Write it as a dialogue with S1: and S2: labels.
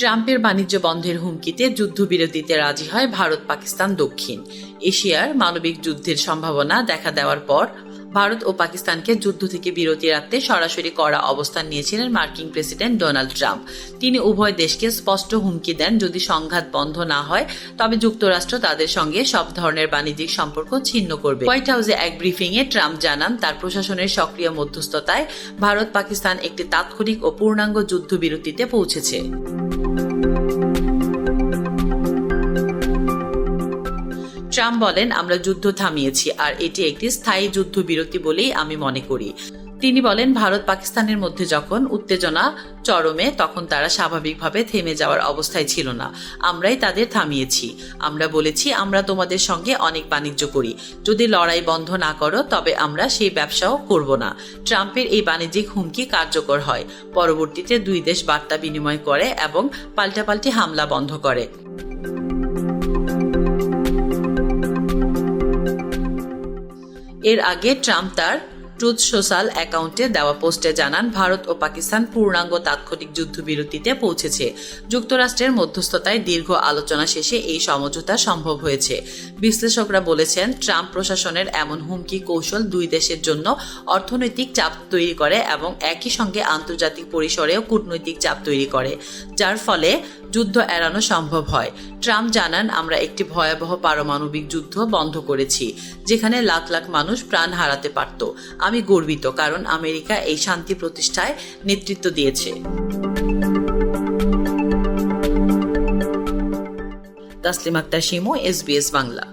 S1: ট্রাম্পের বাণিজ্য বন্ধের হুমকিতে যুদ্ধবিরতিতে রাজি হয় ভারত, পাকিস্তান, দক্ষিণ। এশিয়ার মানবিক যুদ্ধের সম্ভাবনা দেখা দেওয়ার পর ভারত ও পাকিস্তানকে যুদ্ধ থেকে বিরতি রাখতে সরাসরি করা অবস্থান নিয়েছিলেন মার্কিন প্রেসিডেন্ট ডোনাল্ড ট্রাম্প। তিনি উভয় দেশকে স্পষ্ট হুমকি দেন, যদি সংঘাত বন্ধ না হয়, তবে যুক্তরাষ্ট্র তাদের সঙ্গে সব ধরনের বাণিজ্যিক সম্পর্ক ছিন্ন করবে। হোয়াইট হাউসে এক ব্রিফিংয়ে ট্রাম্প জানান, তার প্রশাসনের সক্রিয় মধ্যস্থতায় ভারত পাকিস্তান একটি তাৎক্ষণিক ও পূর্ণাঙ্গ যুদ্ধবিরতিতে পৌঁছেছে। ট্রাম্প বলেন, আমরা যুদ্ধ থামিয়েছি, আর এটি একটি স্থায়ী যুদ্ধবিরতি বলেই আমি মনে করি। তিনি বলেন, ভারত পাকিস্তানের মধ্যে যখন উত্তেজনা চরমে, তখন তারা স্বাভাবিকভাবে থেমে যাওয়ার অবস্থায় ছিল না। আমরাই তাদের থামিয়েছি। আমরা বলেছি, আমরা তোমাদের সঙ্গে অনেক বাণিজ্য করি। যদি লড়াই বন্ধ না করো, তবে আমরা সেই ব্যবসাও করব না। ট্রাম্পের এই বাণিজ্যিক হুমকি কার্যকর হয়। পরবর্তীতে দুই দেশ বার্তা বিনিময় করে এবং পাল্টাপাল্টি হামলা বন্ধ করে। এর আগে ট্রাম্প তার ট্রুথ সোশ্যাল অ্যাকাউন্টে দেওয়া পোস্টে জানান, ভারত ও পাকিস্তান পূর্ণাঙ্গ তাৎক্ষণিক যুদ্ধবিরতিতে পৌঁছেছে। যুক্তরাষ্ট্রের মধ্যস্থতায় দীর্ঘ আলোচনা শেষে এই সমঝোতা সম্ভব হয়েছে। বিশ্লেষকরা বলেছেন, ট্রাম্প প্রশাসনের এমন হুমকি কৌশল দুই দেশের জন্য অর্থনৈতিক চাপ তৈরি করে এবং একই সঙ্গে আন্তর্জাতিক পরিসরেও কূটনৈতিক চাপ তৈরি করে, যার ফলে যুদ্ধ এড়ানো সম্ভব হয়। ট্রাম্প জানান, আমরা একটি ভয়াবহ পারমাণবিক যুদ্ধ বন্ধ করেছি, যেখানে লাখ লাখ মানুষ প্রাণ হারাতে পারত। আমি গর্বিত কারণ আমেরিকা এই শান্তি প্রতিষ্ঠায় নেতৃত্ব দিয়েছে। তাসলিম আক্তার শিমু এসবিএস বাংলা।